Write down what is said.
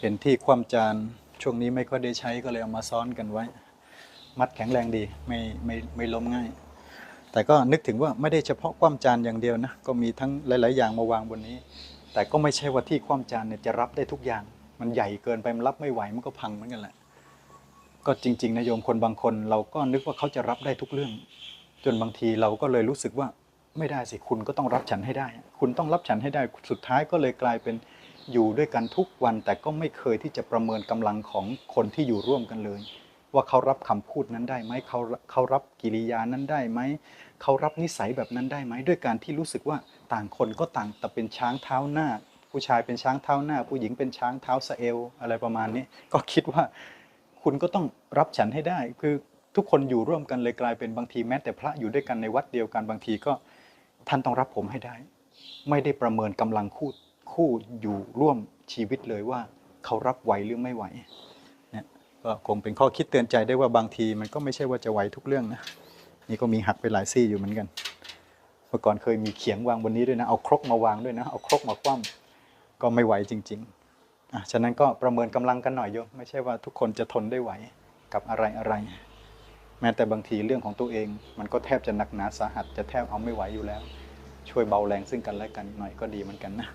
เห็นที่ความจานช่วงนี้ไม่ค่อยได้ใช้ก็เลยเอามาซ้อนกันไว้ มัดแข็งแรงดีไม่ไม่ไม่ล้มง่าย แต่ก็นึกถึงว่าไม่ได้เฉพาะความจานอย่างเดียวนะก็มีทั้งหลาย ๆ อย่างมาวางบนนี้ แต่ก็ไม่ใช่ว่าที่ความจานเนี่ยจะรับได้ทุกอย่าง มันใหญ่เกินไปมันรับไม่ไหวมันก็พังเหมือนกันแหละก็จริงๆนะโยมคนบางคนเราก็นึกว่าเขาจะรับได้ทุกเรื่อง จนบางทีเราก็เลยรู้สึกว่าไม่ได้สิคุณก็ต้องรับฉันให้ได้ คุณต้องรับฉันให้ได้สุดท้ายก็เลยกลายเป็น อยู่ด้วยกันทุกวันแต่ก็ไม่เคยที่จะประเมินกำลังของคนที่อยู่ร่วมกันเลย ว่าเขารับคำพูดนั้นได้ไหมเขาเขารับกิริยานั้นได้ไหมเขารับนิสัยแบบนั้นได้ไหมด้วยการที่รู้สึกว่าต่างคนก็ต่างแต่เป็นช้างเท้าหน้า ผู้ชายเป็นช้างเท้าหน้า ผู้หญิงเป็นช้างเท้าสะเอวอะไรประมาณนี้ก็คิดว่าคุณก็ต้องรับฉันให้ได้ คือทุกคนอยู่ร่วมกันเลยกลายเป็นบางทีแม้แต่พระอยู่ด้วยกันในวัดเดียวกันบางทีก็ท่านต้องรับผมให้ได้ ไม่ได้ประเมินกำลังคู่ คู่อยู่ร่วมชีวิตเลยว่าเขารับไหวหรือไม่ไหวเนี่ยก็คงเป็นข้อคิดเตือนใจได้ว่าบางทีมันก็ไม่ใช่ว่าจะไหวทุกเรื่องนะนี่ก็มีหักไปหลายซี่อยู่เหมือนกันเมื่อก่อนเคยมีเขียงวางบนนี้ด้วยนะเอาครกมาวางด้วยนะเอาครกมาคว่ำก็ไม่ไหวจริงๆอะฉะนั้นก็ประเมินกำลังกันหน่อยโยมไม่ใช่ว่าทุกคนจะทนได้ไหวกับอะไรอะไรแม้แต่บางทีเรื่องของตัวเอง มันก็แทบจะหนักหนาสาหัสจะแทบเอาไม่ไหวอยู่แล้ว ช่วยเบาแรงซึ่งกันและกันหน่อยก็ดีเหมือนกันนะ